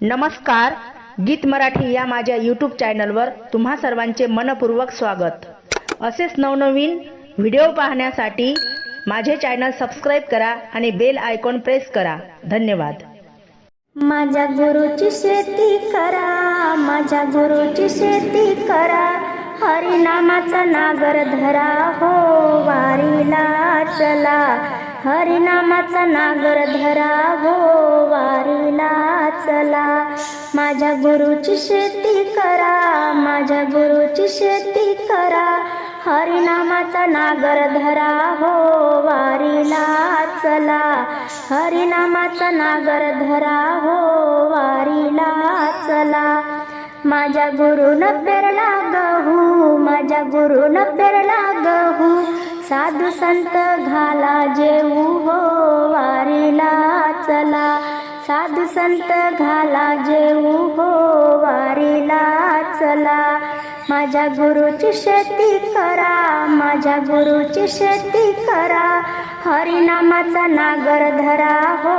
नमस्कार गीत मराठी या माझ्या यूट्यूब चॅनलवर तुम्हा सर्वांचे मनपूर्वक स्वागत. असेच नवनवीन व्हिडिओ पाहण्यासाठी माझे चॅनल सबस्क्राईब करा आणि बेल आयकॉन प्रेस करा. धन्यवाद. माझ्या गुरुची शेती करा माझ्या गुरुची शेती करा. हरिनामाचा नागर धरा हो वारीला चला. हरिनामाचा नागर धरा हो वारीला चला. माझ्या गुरुची शेती करा माझ्या गुरुची शेती करा. हरिनामाचा नागर धरा हो वारीला चला. हरिनामाचा नागर धरा हो वारीला चला. माझ्या गुरुनं पेरला गहू माझ्या गुरुनं पेरला गहू. साधू संत घाला जेऊ हो वारीला चला. साधू संत घाला जेऊ हो वारीला चला. माझ्या गुरुची शेती करा माझ्या गुरुची शेती करा. हरिनामाचा नागर धरा हो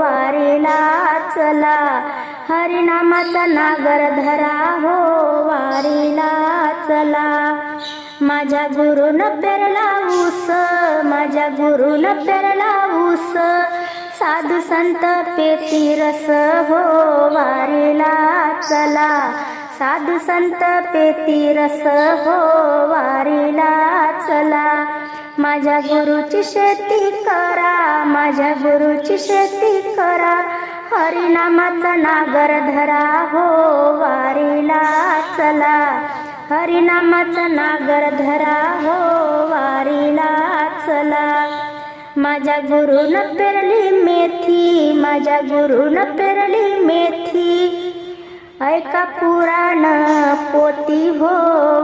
वारीला चला. हरिनामाचा नागर धरा हो वारीला चला. माझ्या गुरुन पेरला ऊस माझ्या गुरुन पेरला ऊस. साधू संत पेती रस हो वारीला चला. साधू संत पेती रस हो वारीला चला. माझ्या गुरुची शेती करा माझ्या गुरुची शेती करा. हरिनामाचा नागर धरा हो वारीला चला. हरिनामाचा नागर धरा हो वारीला चला. माझ्या गुरुन पेरली मेथी माझ्या गुरुन पेरली मेथी. ऐका पुराण पोती हो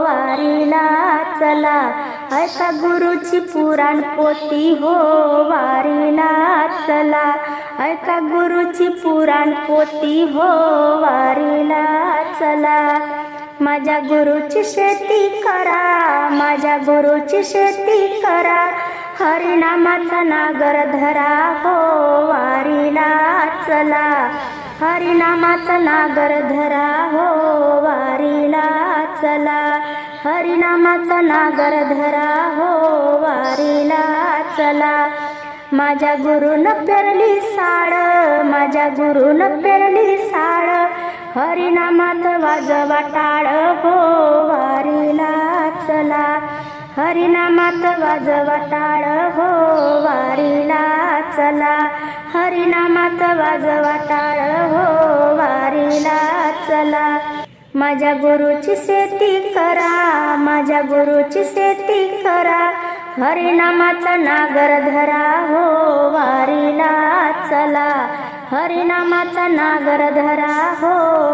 वारीला चला. ऐका गुरुची पुराण पोती हो वारीला चला. ऐका गुरुची पुराण पोती हो वारीला चला. माझ्या गुरुची शेती करा माझ्या गुरुची शेती करा. हरिनामाचा नागर धरा हो वारीला चला. हरिनामाचा नागर धरा हो वारीला चला. हरिनामाचा नागर धरा हो वारीला चला. माझ्या गुरुनं पेरली साड माझ्या गुरुनं पेरली साड. हरिनामात वाजवा टाळ हो वारीला चला. हरिनामात वाजवा टाळ हो वारीला चला. हरिनामात वाजवा टाळ हो वारीला चला. माझ्या गुरुची शेती करा माझ्या गुरुची शेती करा. हरिनामाचा नागर धरा हो वारीला चला. हरिनामाचा नागर धरा हो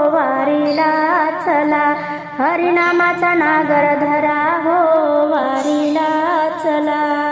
वारीला चला. हरिनामाचा नागर धरा हो वारीला चला.